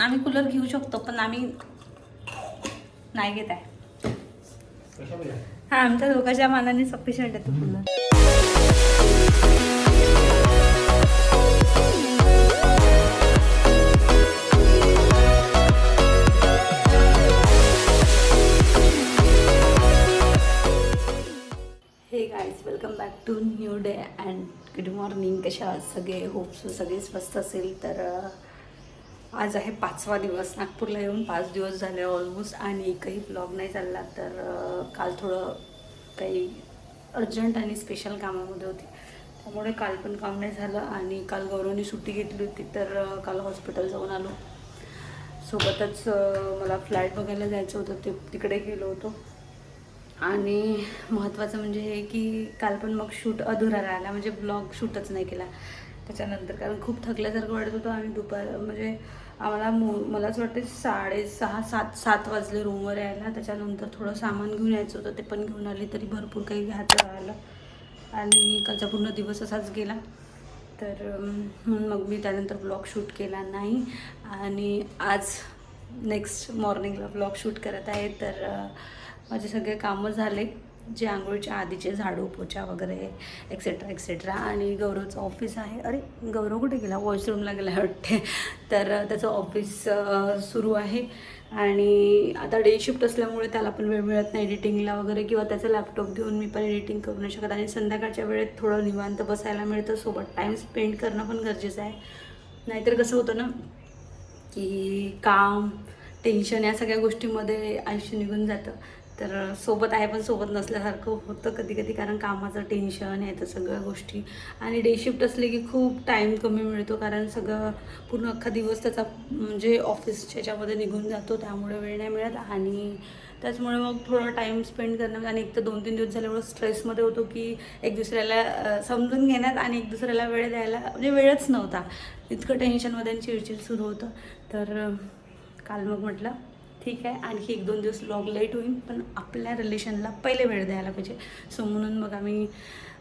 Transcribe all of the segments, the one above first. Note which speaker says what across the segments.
Speaker 1: आम्ही कूलर घेऊ शकतो पण आम्ही नाही घेत आहे. हा आमच्या दोघांच्या मानाने सफिशियंट आहे तो कूलर हे welcome back to new day and good morning कशा सगळे? होप सगळे स्वस्त असेल तर आज आहे पाचवा दिवस. नागपूरला येऊन पाच दिवस झाले ऑलमोस्ट आणि एकही ब्लॉग नाही चालला तर काल थोडं काही अर्जंट आणि स्पेशल कामामध्ये होती. त्यामुळे काल पण काम नाही झालं आणि काल गौरवने सुट्टी घेतली होती तर काल हॉस्पिटल जाऊन आलो. सोबतच मला फ्लॅट बघायला जायचं होतं ते तिकडे गेलो होतो. आणि महत्त्वाचं म्हणजे हे की काल पण मग शूट अधुरा राहिला. म्हणजे ब्लॉग शूटच नाही केला. त्याच्यानंतर कारण खूप थकल्यासारखं वाटत होतं आणि दुपार म्हणजे आम्हाला मो मलाच वाटते साडेसहा सात सात वाजले रूमवर यायला. त्याच्यानंतर थोडं सामान घेऊन यायचं होतं ते पण घेऊन आले तरी भरपूर काही घ्यायचं राहिलं. आणि कालचा पूर्ण दिवस असाच गेला. तर म्हणून मग मी त्यानंतर ब्लॉग शूट केला नाही. आणि आज नेक्स्ट मॉर्निंगला ब्लॉग शूट करत आहे. तर माझे सगळे कामं झाले. जे आंघोळीच्या आधीचे झाडू पोछा वगैरे एक्सेट्रा एक्सेट्रा आणि गौरवचं ऑफिस आहे. अरे गौरव कुठे गेला? वॉशरूमला गेला वाटते. तर त्याचं ऑफिस सुरू आहे. आणि आता डे शिफ्ट असल्यामुळे त्याला पण वेळ मिळत नाही एडिटिंगला वगैरे किंवा त्याचा लॅपटॉप घेऊन मी पण एडिटिंग करू नाही शकत. आणि संध्याकाळच्या वेळेत थोडं निवांत बसायला मिळतं. सोबत टाईम स्पेंड करणं पण गरजेचं आहे. नाहीतर कसं होतं ना की काम टेन्शन या सगळ्या गोष्टीमध्ये आयुष्य निघून जातं. तर सोबत आहे पण सोबत नसल्यासारखं होतं कधी कधी कारण कामाचं टेन्शन आहे तर सगळ्या गोष्टी. आणि डे शिफ्ट असले की खूप टाईम कमी मिळतो कारण सगळं पूर्ण अख्खा दिवस त्याचा म्हणजे ऑफिसच्या याच्यामध्ये निघून जातो त्यामुळे वेळ नाही मिळत. आणि त्याचमुळे मग थोडं टाईम स्पेंड करणं आणि एक तर दोन तीन दिवस झाल्यामुळे स्ट्रेसमध्ये होतो की एक दुसऱ्याला समजून घेण्यात आणि एक दुसऱ्याला वेळ द्यायला म्हणजे वेळच नव्हता. इतकं टेन्शनमध्ये आणि चिडचिड सुरू होतं. तर काल मग म्हटलं ठीक आहे. आणखी एक दोन दिवस लॉग लेट होईल पण आपल्या रिलेशनला पहिले वेळ द्यायला पाहिजे. सो म्हणून मग आम्ही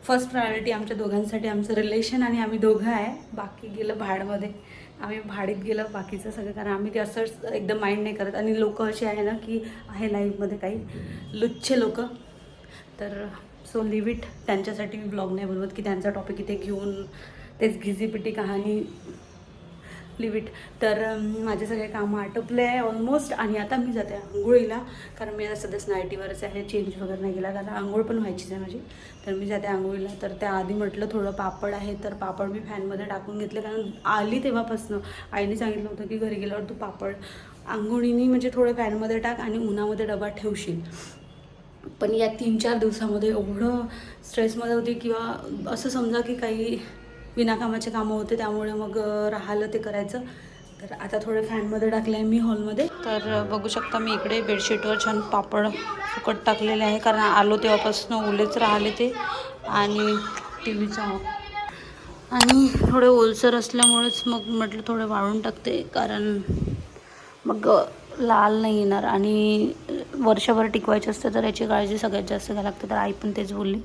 Speaker 1: फर्स्ट प्रायोरिटी आमच्या दोघांसाठी आमचं रिलेशन आणि आम्ही दोघं आहे. बाकी गेलं भाडमध्ये. आम्ही भाडीत गेलं बाकीचं सगळं कारण आम्ही ते असंच एकदम माइंड नाही करत. आणि लोक असे आहे ना की आहे लाईफमध्ये काही लुच्छे लोक. तर सो लिव्ह इट त्यांच्यासाठी मी ब्लॉग नाही बनवत की त्यांचा टॉपिक इथे घेऊन तेच घिजीपिटी कहाणी लिव इट तर माझे सगळे कामं आटोपले आहे ऑलमोस्ट आणि आता मी जाते आंघोळीला. कारण मी आता सध्या नाईटीवरच आहे चेंज वगैरे नाही केला. कारण आंघोळ पण व्हायचीच आहे माझी. तर मी जाते आंघोळीला. तर त्याआधी म्हटलं थोडं पापड आहे तर पापड मी फॅनमध्ये टाकून घेतले. कारण आली तेव्हापासनं. आईने सांगितलं होतं की घरी गेल्यावर तू पापड आंघोळीनी म्हणजे थोडं फॅनमध्ये टाक आणि उन्हामध्ये डबा ठेवशील. पण या तीन चार दिवसामध्ये एवढं स्ट्रेसमध्ये होते किंवा असं समजा की काही विनाकामाचे कामं होते त्यामुळे मग राहिलं ते करायचं. तर आता थोडं फॅनमध्ये टाकलं आहे मी हॉलमध्ये. तर बघू शकता मी इकडे बेडशीटवर छान पापड फुकट टाकलेले आहे कारण आलो तेव्हापासून ओलेच राहिले ते आणि टी व्हीचा आणि थोडे ओलसर असल्यामुळेच मग म्हटलं थोडे वाळून टाकते कारण मग लाल नाही येणार आणि वर्षभर टिकवायचे असतं तर याची काळजी सगळ्यात जास्त घ्यायला लागते तर आई पण तेच बोलली.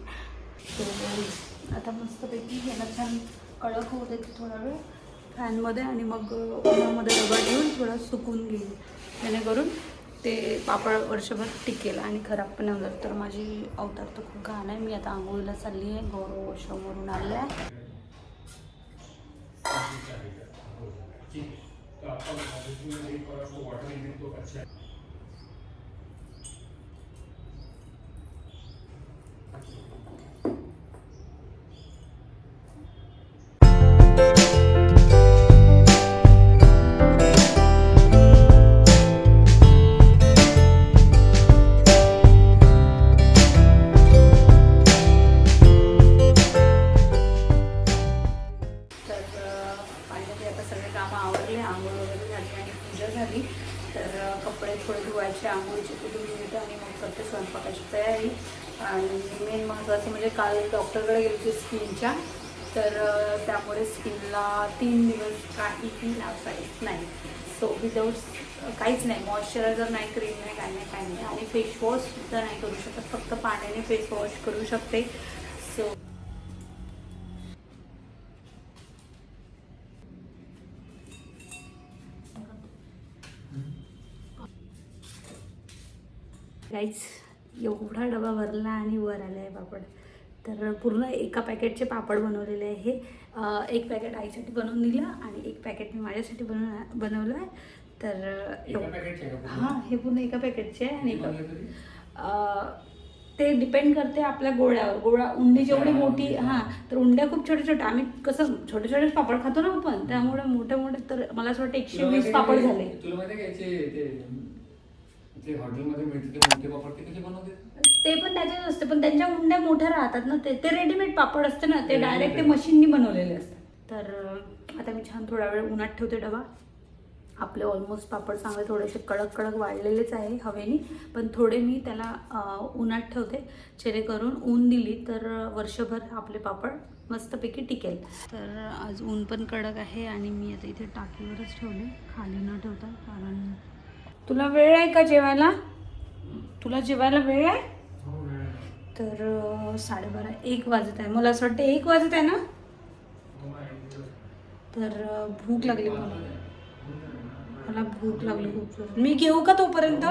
Speaker 1: आता मस्तपैकी याला छान कडक होऊ देते थोडा वेळ फॅनमध्ये आणि मग उन्हामध्ये डबा घेऊन थोडं सुकून घेईल जेणेकरून ते पापड वर्षभर टिकेल आणि खराब पण होणार. तर माझी अवतार तर खूप घाण आहे. मी आता आंघोळीला चालली आहे. गौरव वॉशरूमवरून आले आहे. तर कपडे थोडे धुवायचे आंघोळीचे कुठून घेते आणि मग करते स्वयंपाकाची तयारी. आणि मेन महत्त्वाचं म्हणजे काल डॉक्टरकडे गेले होते स्किनच्या तर त्यामुळे स्किनला तीन दिवस काहीही लावता येत नाही. सो विदाऊट काहीच नाही. मॉइश्चरायझर नाही क्रीम नाही काही नाही काय नाही. आणि फेस वॉशसुद्धा नाही करू शकत. फक्त पाण्याने फेस वॉश करू शकते. सो काहीच एवढा डबा भरला आणि वर आला आहे पापड. तर पूर्ण एका पॅकेटचे पापड बनवलेले आहे हे. एक पॅकेट आईसाठी बनवून दिलं आणि एक पॅकेट मी माझ्यासाठी बनव बनवलं आहे. तर हां हे पूर्ण एका पॅकेटचे आहे आणि एका ते डिपेंड करते आपल्या गोळ्यावर. गोळा उंडी जेवढी मोठी हां तर उंड्या खूप छोट्या छोट्या. आम्ही कसं छोटे छोटे पापड खातो ना आपण त्यामुळे मोठे मोठे तर मला असं वाटतं एकशे वीस पापड झाले.
Speaker 2: हॉटेलमध्ये मिळते ते मोठे पापड ते कसे बनवते
Speaker 1: ते पण त्याच्यात असते पण त्यांच्या उंड्या मोठ्या राहतात ना ते ते रेडीमेड पापड असते ना ते डायरेक्ट ते. मशीननी बनवलेले असतात. तर अं, आता मी छान थोडा वेळ उन्हात ठेवते डबा. आपले ऑलमोस्ट पापड चांगले थोडेसे कडक कडक वाढलेलेच आहे हवेनी पण थोडे मी त्याला अं, उन्हात ठेवते. जेणेकरून ऊन दिली तर अं, वर्षभर आपले पापड मस्तपैकी टिकेल. तर आज ऊन पण कडक आहे आणि मी आता इथे टाकीवरच ठेवले. खाली न ठेवता कारण तुला वेळ आहे का जेवायला? तुला जेवायला वेळ आहे? तर अं, साडेबारा एक वाजत आहे. मला असं वाटतं एक वाजत आहे ना? तर अं, भूक लागली मला. मला भूक लागली खूप. मी घेऊ का तोपर्यंत?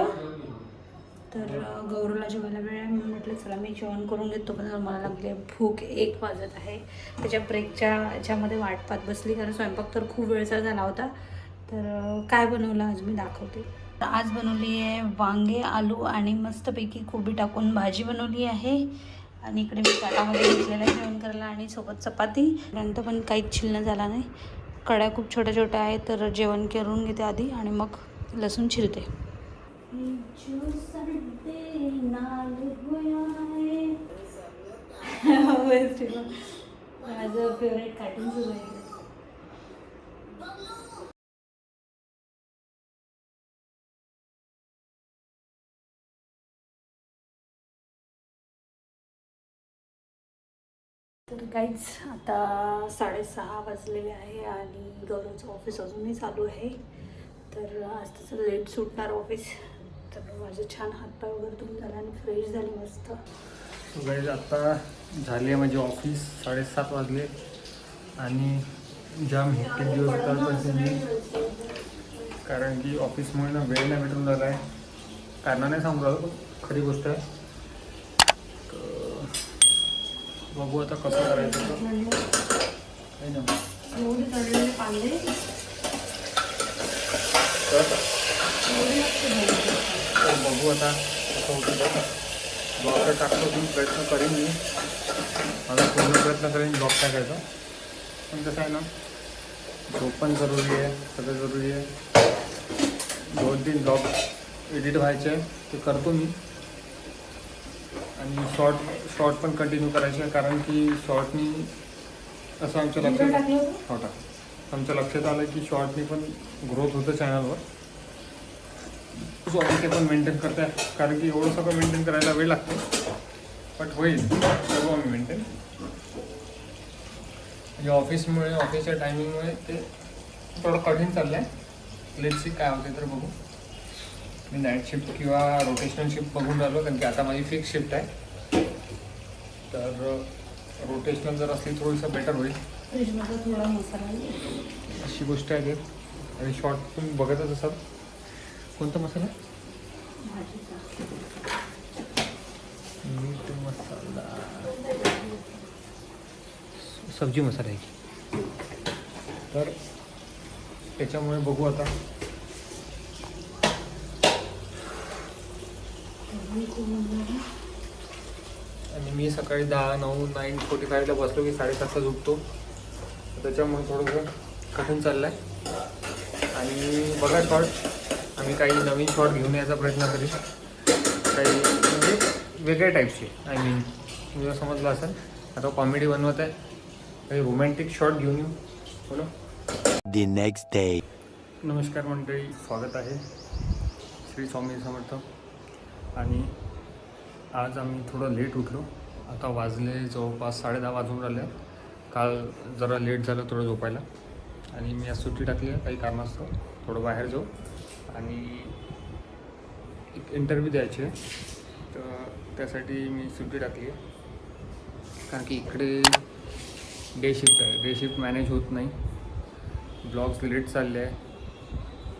Speaker 1: तर अं, गौरवला जेवायला वेळ आहे. म्हणून म्हटलं चला मी जेवण करून घेतो. पण मला लागली आहे भूक. एक वाजत आहे. त्याच्या ब्रेकच्या याच्यामध्ये वाट पाहत बसली. कारण स्वयंपाक तर खूप वेळचा झाला होता. तर काय बनवलं आज मी दाखवते. आज बनवली आहे वांगे आलू आणि मस्तपैकी कोबी टाकून भाजी बनवली आहे. आणि इकडे मी ताटामध्ये घेतलेलं आहे जेवण करायला आणि सोबत चपाती. नंतर पण काहीच छिलणं झाला नाही. कड्या खूप छोट्या छोट्या आहेत तर जेवण करून घेते आधी आणि मग लसूण छिरते माझं फेवरेट कार्टून सुरू आहे. तर काहीच आता साडेसहा वाजलेले आहे आणि गौरवचं ऑफिस अजूनही चालू आहे. तर आज तसं लेट सुटणार ऑफिस तर माझं छान हातपाय वगैरे धुवून झाला आणि फ्रेश झाली मस्त.
Speaker 2: सो गाईज आता झाली माझी ऑफिस साडेसात वाजले. आणि जाम हेक्टिक दिवस होता कारण की ऑफिसमुळे ना वेळ नाही भेटून झाला आहे. कारण नाही सांगू पण खरी गोष्ट आहे तर बघू आता कसं करायचं तर. है बघू आता कसं होतं टाकतो मी प्रयत्न करीन मी. माझा पूर्ण प्रयत्न करीन ब्लॉग टाकायचा. पण कसं आहे ना झोप पण जरुरी आहे सगळं जरुरी आहे. दोन तीन ब्लॉग एडिट व्हायचे ते करतो मी. आणि शॉर्ट शॉर्ट पण कंटिन्यू करायचे आहे कारण की शॉर्टनी असं आमच्या लक्षात? हो टाक. आमच्या लक्षात आलं की शॉर्टनी पण ग्रोथ होतं चॅनलवर सो ते पण मेंटेन करताय कारण की एवढं सगळं मेंटेन करायला वेळ लागतो. बट होईल करू आम्ही मेंटेन म्हणजे ऑफिसमुळे ऑफिसच्या टायमिंगमुळे ते थोडं कठीण चाललं आहे लेट सी काय होते तर बघू. मी नाईट शिफ्ट किंवा रोटेशनल शिफ्ट बघून राहिलो कारण की आता माझी फिक्स शिफ्ट आहे. तर रोटेशनल जर असली थोडंसं बेटर होईल. अशी गोष्ट आहे. ते आणि शॉर्ट तुम्ही बघतच असाल. कोणता मसाला? मीठ मसाला. सब्जी मसाला आहे. की. तर त्याच्यामुळे बघू आता. आणि मी सकाळी दहा नऊ नाईन फोर्टी फायला बसलो की साडेसातला झोपतो. त्याच्यामुळे थोडंसं कठीण चाललं आहे आणि बघा शॉर्ट आम्ही काही नवीन शॉर्ट घेऊन यायचा प्रयत्न करीन काही म्हणजे वेगळ्या टाईपचे आय मीन तुला समजलं असेल. आता कॉमेडी बनवत आहे. काही रोमॅन्टिक शॉर्ट घेऊन येऊ. हो ना?
Speaker 3: The next day.
Speaker 2: नमस्कार मंडळी. स्वागत आहे. श्री स्वामी समर्थ. आणि आज आम्ही थोडं लेट उठलो. आता वाजले जवळपास साडेदहा वाजून राहिले. काल जरा लेट झालं थोडं झोपायला. आणि मी आज सुट्टी टाकली आहे काही कारणास्तव. थोडं बाहेर जाऊ. आणि एक इंटरव्ह्यू द्यायचे तर त्यासाठी मी सुट्टी टाकली आहे. कारण की इकडे डे शिफ्ट आहे. डे शिफ्ट मॅनेज होत नाही. ब्लॉग्स लेट चालले आहे.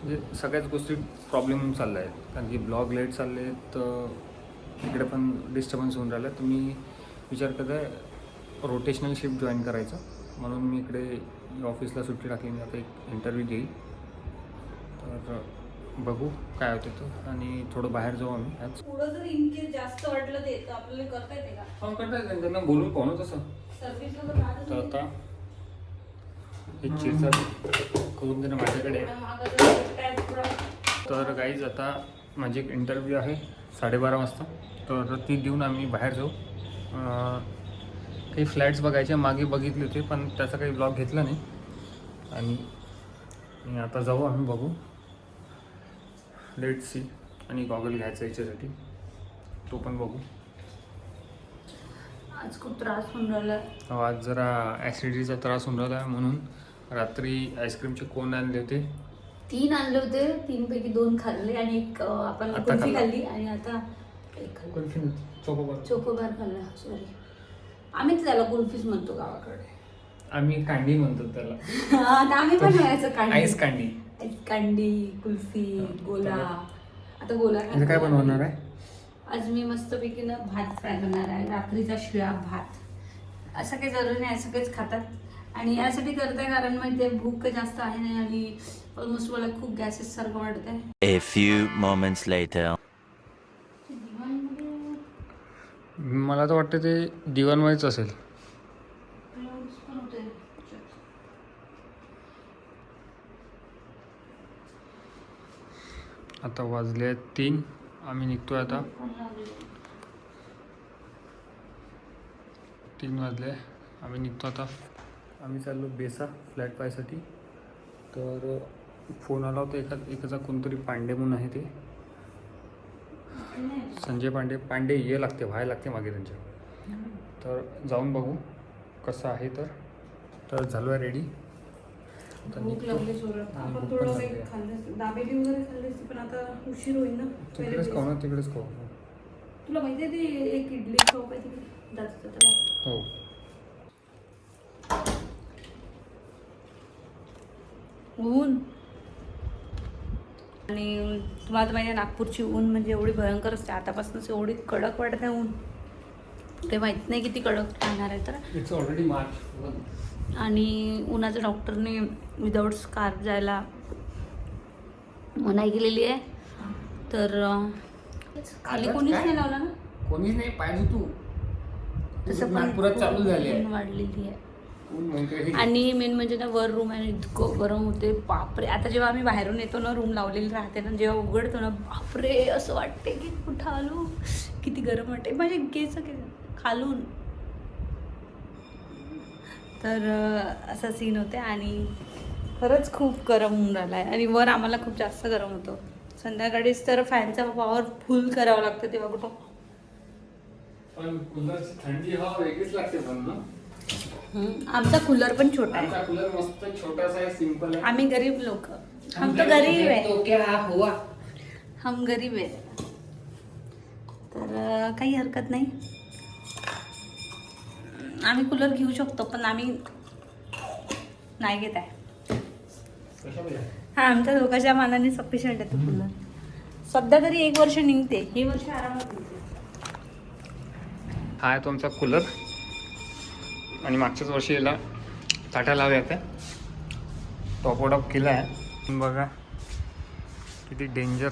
Speaker 2: म्हणजे सगळ्याच गोष्टी प्रॉब्लेम चालल्या आहेत. कारण की ब्लॉग लेट चालले आहेत तर इकडे पण डिस्टर्बन्स होऊन राहिलं. तर मी विचार करत आहे रोटेशनल शिफ्ट जॉईन करायचं. म्हणून मी इकडे ऑफिसला सुट्टी टाकली. मी आता एक इंटरव्ह्यू देईल तर बघू काय होते तो. आणि थोडं बाहेर जाऊ आम्ही. आज
Speaker 1: जर जास्त वाटलं ते तर आपल्याला करता येते का?
Speaker 2: फोन करताय त्यांना बोलून पाहू ना तसं.
Speaker 1: सर्व्हिसला तर.
Speaker 2: आता हे चिरचा करून देणं माझ्याकडे तर गाईज आता माझी एक इंटरव्ह्यू आहे साडेबारा वाजता. तर ती देऊन आम्ही बाहेर जाऊ. काही फ्लॅट्स बघायचे मागे बघितले होते पण त्याचा काही ब्लॉग घेतला नाही. आणि आता जाऊ आम्ही बघू. लेट सी आणि गॉगल घ्यायचा याच्यासाठी. तो पण बघू.
Speaker 1: आज खूप त्रास होऊन राहिला.
Speaker 2: अहो, आज जरा ॲसिडिटीचा त्रास होऊन राहिला म्हणून. रात्री आईस्क्रीमचे कोण आणले होते?
Speaker 1: तीन आणले होते. तीन पैकी दोन खाल्ले आणि एक अं, आपण
Speaker 2: आता
Speaker 1: कुल्फी
Speaker 2: खाल्ला.
Speaker 1: खाल्ली? आणि आता एक खाल्लं.
Speaker 2: चोकोबार.
Speaker 1: चोकोबार खाल्ला सॉरी आम्हीच त्याला कुल्फीच म्हणतो गावाकडे.
Speaker 2: आम्ही कांडी म्हणतो त्याला.
Speaker 1: आम्ही पण म्हणायचं कांडी.
Speaker 2: आईस कांडी.
Speaker 1: आईस कांडी कुल्फी गोला. आता गोला
Speaker 2: काय बनवणार आहे?
Speaker 1: आज मी मस्तपैकी ना भात फ्राय करणार आहे. रात्रीचा शिळा भात. असं काही जरुरी नाही असं काहीच खातात. आणि यासाठी करते कारण माहिती आहे भूक काही जास्त आहे नाही आणि ऑलमोस्ट मला खूप गॅसेस सारखं वाटत आहे
Speaker 3: A few moments later.
Speaker 2: मला तर वाटतं ते दिवाणवाईच असेल. आता वाजले आहेत तीन. आम्ही निघतोय आता. तीन वाजले. आम्ही निघतो आता. आम्ही चाललो बेसा फ्लॅट पायसाठी तर फोन आला होता एका एकाचा कोणतरी पांडे म्हणून आहे ते. संजय पांडे. पांडे ये लागते व्हायला लागते मागे त्यांच्या. तर जाऊन बघू कसं आहे तर. तर झालो आहे रेडी तिकडेच खाऊ ना तिकडेच खाऊ.
Speaker 1: तुला माहिती आहे ते एक इडली त्याला
Speaker 2: हो.
Speaker 1: ऊन. आणि तुम्हाला तर माहिती आहे नागपूरची ऊन म्हणजे एवढी भयंकर असते. आतापासूनच एवढी कडक वाटत आहे ऊन. ते माहीत नाही किती कडक राहणार आहे तर.
Speaker 2: इट्स ऑलरेडी मार्च
Speaker 1: आणि उन्हाच्या डॉक्टरने विदाऊट स्कार्फ जायला मनाई केलेली आहे. तर खाली कोणीच नाही लावला ना?
Speaker 2: कोणीच नाही पाहिजे तू
Speaker 1: तसं
Speaker 2: नागपुरात चालू झाली.
Speaker 1: वाढलेली आहे. आणि मेन म्हणजे ना वर रूम आहे इतकं गरम होते बापरे. आता जेव्हा आम्ही बाहेरून येतो ना रूम लावलेली राहते ना जेव्हा उघडतो ना बापरे असं वाटते की कुठं आलो? किती गरम वाटते माझे केस केस खालून. तर असा सीन होते आणि खरंच खूप गरम होऊन राहिला आहे आणि वर आम्हाला खूप जास्त गरम होतो. संध्याकाळीच तर फॅनचा पॉवर फुल करावा लागतं तेव्हा कुठं.
Speaker 2: पण थंडी हवा वेगळीच लागते पण ना?
Speaker 1: आमचा कूलर पण छोटा आहे.
Speaker 2: आमचा कूलर मस्त छोटासा आहे सिंपल आहे.
Speaker 1: आम्ही गरीब लोक. हम तो गरीब है
Speaker 2: तो क्या हुआ?
Speaker 1: हम गरीब आहे. तर काही हरकत नाही. आम्ही कूलर घेऊ शकतो पण आम्ही नाही घेत आहे.
Speaker 2: आहे?
Speaker 1: हा आमच्या दोघांच्या मानाने सफिशियंट आहे तो कूलर सध्या तरी एक वर्ष निघते. हे वर्ष आरामात निघते.
Speaker 2: हा आहे तो आमचा कूलर आणि मागच्याच वर्षी याला ताट्या लावल्या होत्या टॉप ऑफ केला आहे. बघा किती डेंजर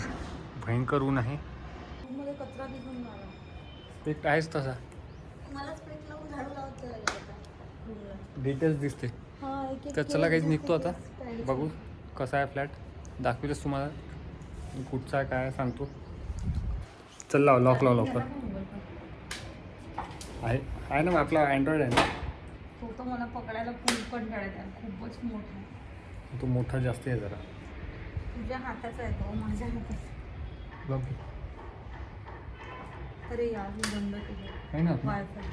Speaker 2: भयंकर ऊन आहे. पेट आहेच तसा. डिटेल्स दिसते. तर चला काहीच निघतो आता. बघू कसा आहे फ्लॅट दाखवतेच तुम्हाला. कुठचा आहे काय सांगतो. चल लाव लॉक लाव लवकर आहे. आहे ना आपला अँड्रॉइड आहे ना?
Speaker 1: मला पकडायला पण कळत आहे खूपच मोठा. आहे
Speaker 2: तो मोठा जास्त आहे जरा.
Speaker 1: तुझ्या हाताचा आहे तो माझ्या हाताचा.
Speaker 2: बघ
Speaker 1: अरे यार मी बंद केलं.
Speaker 2: आहे ना.
Speaker 1: वायफाय.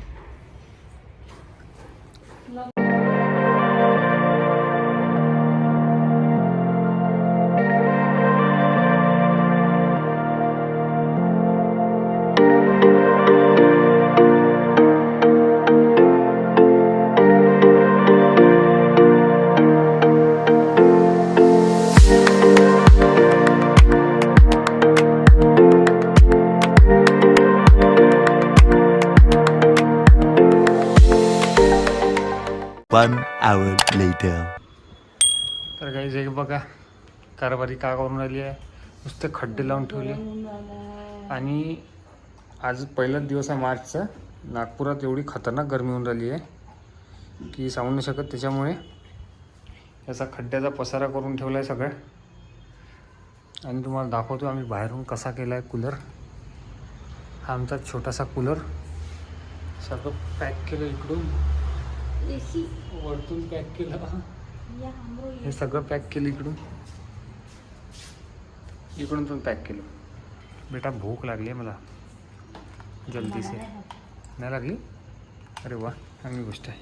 Speaker 2: तर काही एक बघा कारभारी का करून राहिली आहे? नुसते खड्डे लावून ठेवले. आणि आज पहिलाच दिवस आहे मार्चचा. नागपुरात एवढी खतरनाक गरमी होऊन राहिली आहे की सांगू नाही शकत. त्याच्यामुळे याचा खड्ड्याचा पसारा करून ठेवला आहे सगळं. आणि तुम्हाला दाखवतो आम्ही बाहेरून कसा केला आहे कूलर हा आमचा छोटासा कूलर सगळं पॅक केलं इकडून. वरतून पॅक केलं. हे सगळं पॅक केलं इकडून. इकडून पण पॅक केलं. बेटा भूक लागली आहे मला. जल्दी से नाही लागली? अरे वा चांगली गोष्ट आहे.